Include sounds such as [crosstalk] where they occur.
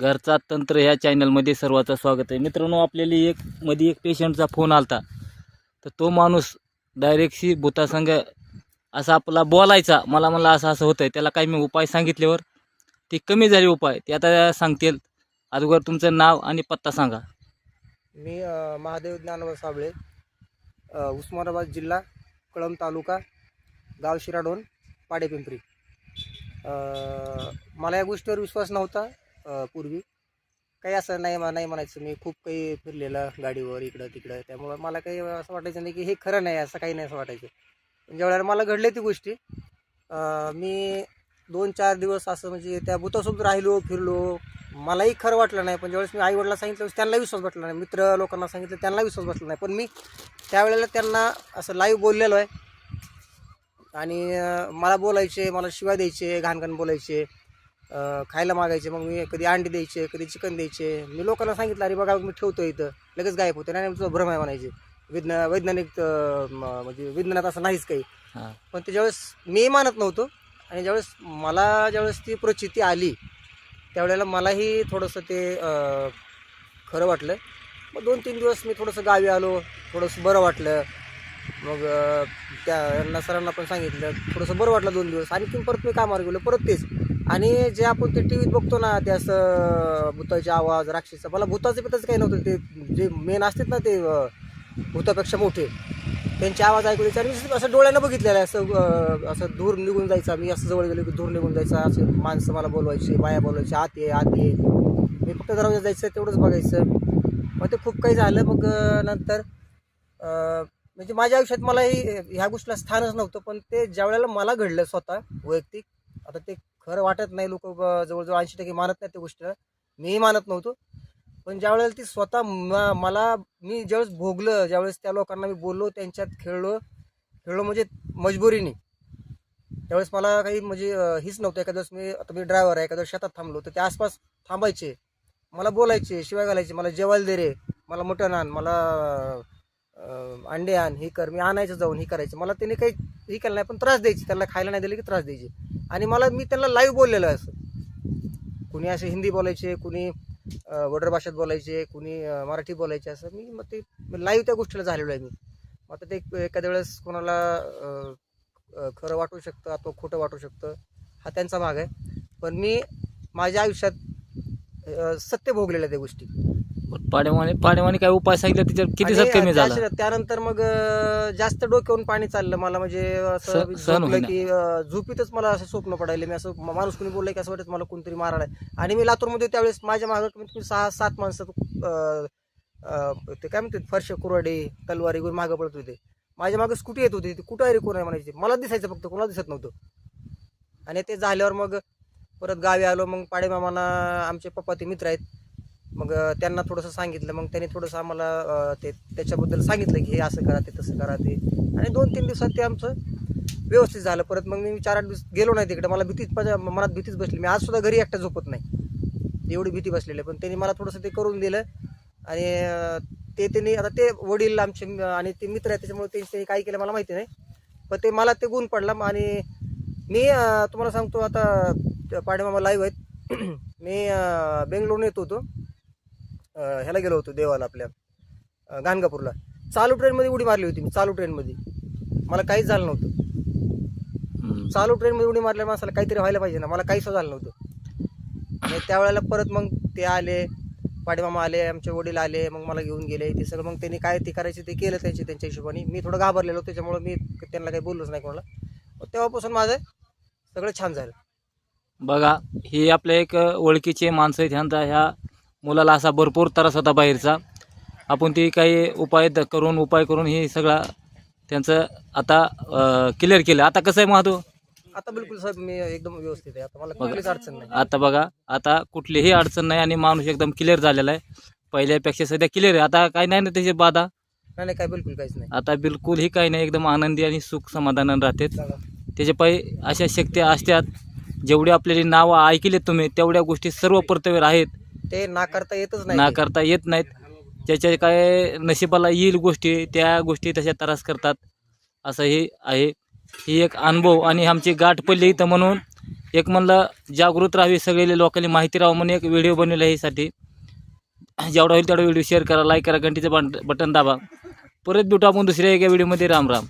घरचा तंत्र ह्या चॅनलमध्ये सर्वांचं स्वागत आहे. मित्रांनो आपल्याला एक मध्ये एक पेशंटचा फोन आला तर तो माणूस डायरेक्टशी भूतासंग असा आपला बोलायचा. मला मला असं असं होतं आहे त्याला काही मी उपाय सांगितल्यावर ते कमी झाले उपाय. ते आता सांगतील. अगोदर तुमचं नाव आणि पत्ता सांगा. मी अ, महादेव ज्ञानोबा साबळे अ, उस्मानाबाद जिल्हा कळंब तालुका गाव शिराडोन पाडेपिंपरी. अ, मला या गोष्टीवर विश्वास नव्हता. पूर्वी. काही असं नाही नाही म्हणायचं. मी खूप काही फिरलेलं गाडीवर इकडं तिकडं. त्यामुळं मला काही असं वाटायचं नाही की हे खरं नाही असं काही नाही असं वाटायचं. पण ज्यावेळेला मला घडले ती गोष्टी मी दोन चार दिवस असं म्हणजे त्या भूतासोबत राहिलो फिरलो. मलाही खरं वाटलं नाही पण ज्यावेळेस मी आईवडिला सांगितलं त्यांना विश्वास बसला नाही. मित्र लोकांना सांगितलं त्यांना विश्वास बसला नाही. पण मी त्यावेळेला त्यांना असं लाईव्ह बोललेलो आहे. आणि मला बोलायचे मला शिवाय द्यायचे घाणघाण बोलायचे. खायला मागायचे मग मी कधी अंडी द्यायचे कधी चिकन द्यायचे. मी लोकांना सांगितलं अरे बघा मी ठेवतो इथं. लगेच गायब होते. नाही तुझा भ्रम आहे म्हणायचे. विज्ञा वैज्ञानिक म्हणजे विज्ञानात असं नाहीच काही. पण ते ज्यावेळेस मी मानत नव्हतो आणि ज्यावेळेस मला ज्यावेळेस ती प्रचिती आली त्यावेळेला मलाही थोडंसं ते खरं वाटलं. मग दोन तीन दिवस मी थोडंसं गावी आलो थोडंसं बरं वाटलं. मग त्या यांना सरांना पण सांगितलं थोडंसं बरं वाटलं दोन दिवस. आणि तीन परत मी कामावर गेलो परत तेच. आणि जे आपण ते टी व्हीत बघतो ना ते असं भूताचे आवाज राक्षस मला भूताचं पिताचं काही नव्हतं. ते जे मेन असतात ना ते भूतापेक्षा मोठे त्यांचे आवाज ऐकू द्यायचे आणि मी असं डोळ्यानं बघितलेलं आहे असं असं धूर निघून जायचा. मी असं जवळ गेलो की धूर निघून जायचा. असे माणसं मला बोलवायची बाया बोलवायची आत ये आत. ये मी फक्त दरवाजा जायचं तेवढंच बघायचं. मग ते खूप काही झालं. मग नंतर म्हणजे माझ्या आयुष्यात मलाही ह्या गोष्टीला स्थानच नव्हतं. पण ते ज्या वेळेला मला घडलं स्वतः वैयक्तिक आता ते खरं वाटत नाही लोक जवळजवळ ऐंशी टक्के मानत नाही त्या गोष्टीला मीही मानत नव्हतो. पण ज्यावेळेस ती स्वतः म- मला मी ज्यावेळेस भोगलं ज्यावेळेस त्या लोकांना मी बोललो त्यांच्यात खेळलो खेळलो म्हणजे मजबुरीने. त्यावेळेस मला काही म्हणजे हीच नव्हतं. एखाद्या वेळेस मी आता मी ड्रायव्हर आहे एखाद्या शेतात थांबलो तर त्या आसपास थांबायचे. मला बोलायचे शिवाय घालायचे. मला जेवायला दे रे. मला मटण आण. मला अंडे आण. हे कर. मी आणायचं जाऊन हे करायचं. मला त्याने काही हे केलं नाही पण त्रास द्यायचे. त्याला खायला नाही दिले की त्रास द्यायचे. आणि मला मी त्यांना लाईव्ह बोललेलं आहे असं. कुणी असे हिंदी बोलायचे कुणी वडर भाषेत बोलायचे कुणी मराठी बोलायचे असं. मी मग ते लाईव्ह त्या गोष्टीला झालेलो आहे मी. मग आता ते एखाद्या वेळेस कोणाला खरं वाटू शकतं अथवा खोटं वाटू शकतं हा त्यांचा भाग आहे. पण मी माझ्या आयुष्यात सत्य भोगलेलं त्या गोष्टी. पाडेवाने पाडेवाने काय उपाय सांगितलं त्याच्यावर किती आणि सत कमी झाला? त्यानंतर मग अं, जास्त डोक्यावरून पाणी चाललं. मला म्हणजे असं सहन झोपलं होईना. की अं, झोपीतच मला असं स्वप्न पडायले. मी असं म- माणूस कोणी बोललं की असं वाटत मला कोणतरी मारायला आहे. आणि मी लातूरमध्ये त्यावेळेस माझ्या मागं कमीत कमी सहा सात माणसं अं, अं, ते काय म्हणते फरशे कुराडे तलवारी वगैरे मागं पडत होते. माझ्या मागं स्कूटी येत होती. ती कुठं आहे रे कोण आहे म्हणायची. मला दिसायचं फक्त कोणाला दिसत नव्हतं. आणि ते झाल्यावर मग परत गावी आलो. मग पाडेमामांना आमचे पप्पा ते मित्र आहेत मग त्यांना थोडंसं सांगितलं. मग त्यांनी थोडंसं आम्हाला ते त्याच्याबद्दल सांगितलं की हे असं करा ते तसं करा ते. आणि दोन तीन दिवसात ते आमचं व्यवस्थित झालं. परत मग मी चार आठ दिवस गेलो नाही तिकडे. मला भीतीच माझ्या मनात भीतीच बसली. मी आज सुद्धा घरी एकटा झोपत नाही. एवढी भीती बसलेली. आहे. पण त्यांनी मला थोडंसं ते करून दिलं. आणि ते त्यांनी आता ते वडील आमचे आणि ते मित्र आहेत त्याच्यामुळे त्यांनी काय केलं मला माहिती नाही. पण ते मला ते गुण पडला. आणि मी तुम्हाला सांगतो आता पाडेमामा लाईव्ह आहेत. [clears throat] मी बेंगलोरून येत होतो. ह्याला गेलो होतो देवाला आपल्या गाणगापूरला चालू ट्रेनमध्ये उडी मारली होती मी चालू ट्रेनमध्ये. मला काहीच झालं नव्हतं. चालू ट्रेनमध्ये उडी मारल्या माणसाला काहीतरी व्हायला पाहिजे ना मला काहीच झालं नव्हतं. आणि त्यावेळेला परत मग ते आले पाडेमामा आले आमचे वडील आले मग मला घेऊन गेले ते सगळं मग त्यांनी काय ते करायचे ते केलं त्यांचे त्यांच्या हिशोबाने. मी थोडं घाबरलेलो त्याच्यामुळे मी त्यांना काही बोललोच नाही कोणाला. मग तेव्हापासून माझं सगळं छान झालं. बघा ही आपल्या एक ओळखीचे माणसं आहेत ह्यांचा ह्या मुलाला असा भरपूर त्रास होता बाहेरचा. आपण ती काही उपाय द- करून उपाय करून हे सगळा त्यांचं आता क्लिअर केलं. आता कसं आहे महादू आता? बिलकुल साहेब मी एकदम व्यवस्थित आहे. आता मला बघा. कुठलीच अडचण नाही. आता बघा आता कुठलीही अडचण नाही आणि माणूस एकदम क्लिअर झालेला आहे. पहिल्यापेक्षा सध्या क्लिअर आहे. आता काही नाही ना त्याची बाधा. नाही नाही काय बिलकुल काहीच नाही. आता बिलकुल ही काही नाही. एकदम आनंदी आणि सुख समाधानानं राहते. त्याच्या पायी अशा शक्ती असतात जेवढी आपल्याला नावं ऐकलेत तुम्ही तेवढ्या गोष्टी सर्व कर्तव्य आहेत. ते नाकारता येतच नाही नाकारता येत नाहीत. ज्याच्या काय नशिबाला येईल गोष्टी त्या गोष्टी तशा त्रास करतात. असं हे आहे. ही एक अनुभव आणि आमची गाठ पडली इथं म्हणून एक म्हणलं जागृत राहावी सगळे लोकांनी माहिती राहावं म्हणून एक व्हिडिओ बनवला ह्यासाठी जेवढा होईल तेवढा व्हिडिओ शेअर करा लाईक करा घंटीचं बटन दाबा. परत भेटू आपण दुसऱ्या एका व्हिडिओमध्ये राम राम.